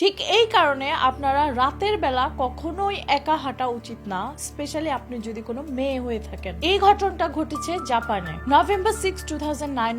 ঠিক এই কারণে আপনারা রাতের বেলা কখনোই একা হাঁটা উচিত না, স্পেশালি আপনি যদি কোনো মেয়ে হয়ে থাকেন। এই ঘটনাটা ঘটেছে জাপানে। নভেম্বর সিক্স, টু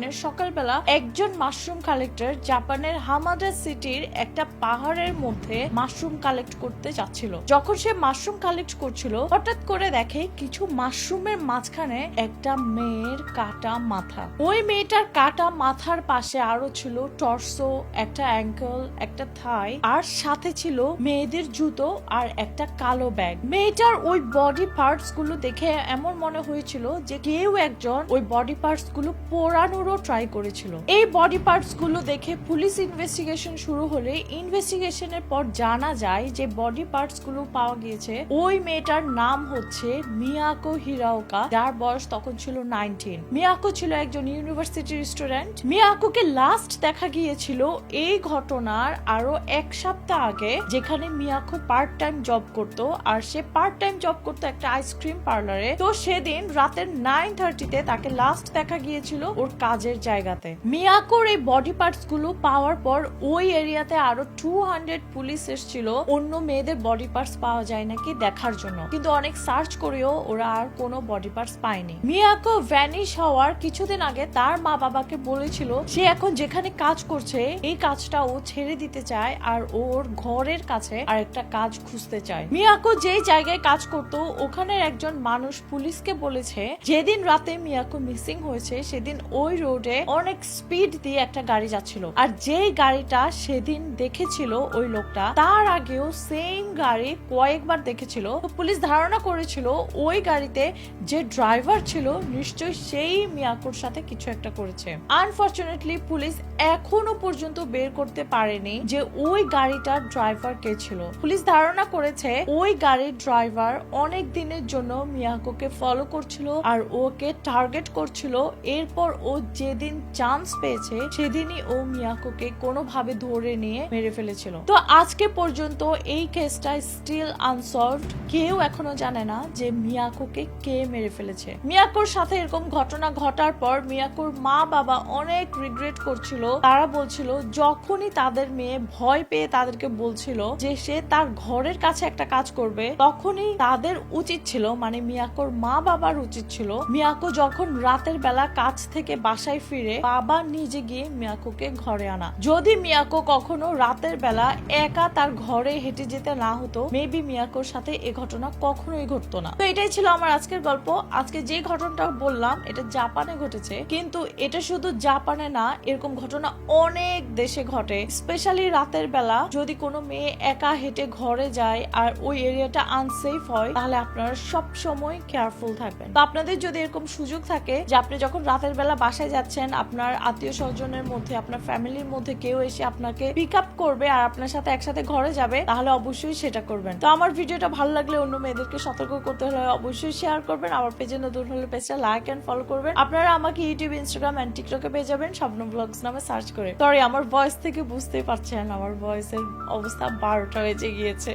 এর সকালবেলা একজন মাশরুম কালেক্টর জাপানের হামাদা সিটির একটা পাহাড়ের মধ্যে মাশরুম কালেক্ট করতে যাচ্ছিল। যখন সে মাশরুম কালেক্ট করছিল, হঠাৎ করে দেখে কিছু মাশরুমের মাঝখানে একটা মেয়ের কাটা মাথা। ওই মেয়েটার কাটা মাথার পাশে আরও ছিল টর্সো, একটা অ্যাঙ্কল, একটা থাই আর সাথে ছিল মেয়েদের জুতো আর একটা কালো ব্যাগ। মেয়েটার ওই বডি পার্টসগুলো দেখে এমন মনে হয়েছিল যে কেউ একজন ওই বডি পার্টসগুলো পোড়ানোরও ট্রাই করেছিল। এই বডি পার্টসগুলো দেখে পুলিশ ইনভেস্টিগেশন শুরু হলে ইনভেস্টিগেশনের পর জানা যায় যে বডি পার্টসগুলো পাওয়া গিয়েছে ওই মেয়েটার নাম হচ্ছে মিয়াকো হিরাওকা, যার বয়স তখন ছিল নাইনটিন মিয়াকো ছিল একজন ইউনিভার্সিটির স্টুডেন্ট মিয়াকোকে লাস্ট দেখা গিয়েছিল এই ঘটনার আরও এক সপ্তাহ আগে যেখানে মিয়াকো পার্ট টাইম জব করত, আর সে পার্ট টাইম জব করতো একটা আইসক্রিম পার্লারে তো সেদিন রাতের নাইন থার্টিতে তাকে লাস্ট দেখা গিয়েছিল ওর কাজের জায়গাতে। মিয়াকোর এই বডি পার্টসগুলো পাওয়ার পর ওই এরিয়াতে আরও টু হান্ড্রেড পুলিশ এসেছিল। অন্য মেয়েদের বডি পার্টস পাওয়া যায় নাকি দেখার জন্য। কিন্তু অনেক সার্চ করেও ওরা আর কোনো বডি পার্টস পায়নি। মিয়াকো ভ্যানিশ হওয়ার কিছুদিন আগে তার মা বাবাকে বলেছিল, সে এখন যেখানে কাজ করছে, এই কাজটা ও ছেড়ে দিতে চায়, আর ওর ঘরের কাছে আর একটা কাজ খুঁজতে চায়। মিয়াকো যেই জায়গায় কাজ করত, ওখানের একজন মানুষ পুলিশকে বলেছে, যেদিন রাতে মিয়াকো মিসিং হয়েছে, সেদিন ওই রোডে অনেক স্পিড দিয়ে একটা গাড়ি যাচ্ছিল। আর যেই গাড়িটা সেদিন দেখেছিল ওই লোকটা, তার আগেও সেম গাড়ি কয়েকবার দেখেছিল। পুলিশ ধারণা করেছিল, ওই গাড়িতে যে ড্রাইভার ছিল, নিশ্চয়ই সেই মিয়াকোর সাথে কিছু একটা করেছে। আনফরচুনেটলি পুলিশ এখনও পর্যন্ত বের করতে পারেনি যে ওই গাড়িটার ড্রাইভার কে ছিল? পুলিশ ধারণা করেছে, ওই গাড়ির ড্রাইভার অনেক দিনের জন্য মিয়াকোকে ফলো করছিল আর ওকে টার্গেট করছিল। এরপর ও যেদিন চান্স পেয়েছে, সেদিনই ও মিয়াকোকে কোনোভাবে ধরে নিয়ে মেরে ফেলেছিল। তো আজকে পর্যন্ত এই কেসটা স্টিল আনসলভড কেউ এখনও জানে না যে মিয়াকোকে কে মেরে ফেলেছে। মিয়াকোর সাথে এরকম ঘটনা ঘটার পর মিয়াকোর মা বাবা অনেক রিগ্রেট করছিল। তারা বলছিল, যখনই তাদের মেয়ে ভয় পেয়ে তাদেরকে বলছিল যে সে তার ঘরের কাছে একটা কাজ করবে। তখনই তাদের উচিত ছিল মানে মিয়াকোর মা বাবার উচিত ছিল, মিয়াকো যখন রাতের বেলা কাজ থেকে বাসায় ফিরে বাবা নিজে গিয়ে মিয়াকোকে ঘরে আনা। যদি মিয়াকো কখনো রাতের বেলা একা তার ঘরে হেঁটে যেতে না হতো মেবি মিয়াকোর সাথে এ ঘটনা কখনোই ঘটতো না। তো এটাই ছিল আমার আজকের গল্প। আজকে যে ঘটনাটা বললাম, এটা জাপানে ঘটেছে। কিন্তু এটা শুধু জাপানে না, এরকম ঘটনা অনেক দেশে ঘটে স্পেশালি রাতের বেলা। যদি কোনো মেয়ে একা হেঁটে ঘরে যায় আর ওই এরিয়াটা আনসেফ হয়, তাহলে আপনারা সব সময় কেয়ারফুল থাকবেন। তো আপনাদের যদি এরকম সুযোগ থাকে যে আপনি যখন রাতের বেলা বাসায় যাচ্ছেন, আপনার আত্মীয় স্বজনের মধ্যে, আপনার ফ্যামিলির মধ্যে কেউ এসে আপনাকে পিক আপ করবে আর আপনার সাথে একসাথে ঘরে যাবে, তাহলে অবশ্যই সেটা করবেন। তো আমার ভিডিওটা ভালো লাগলে অন্য মেয়েদেরকে সতর্ক করতে হলে অবশ্যই শেয়ার করবেন। আমার পেজে নতুন হলে পেজটা লাইক অ্যান্ড ফলো করবেন। আপনারা আমাকে ইউটিউব ইনস্টাগ্রাম এন্ড টিকটকে পেয়ে যাবেন। স্বপ্ন ব্লগস নামে সার্চ করে। সরি আমার ভয়েস থেকে বুঝতেই পারছেন, আমার ভয়েসের অবস্থা বারোটা বেজে গিয়েছে।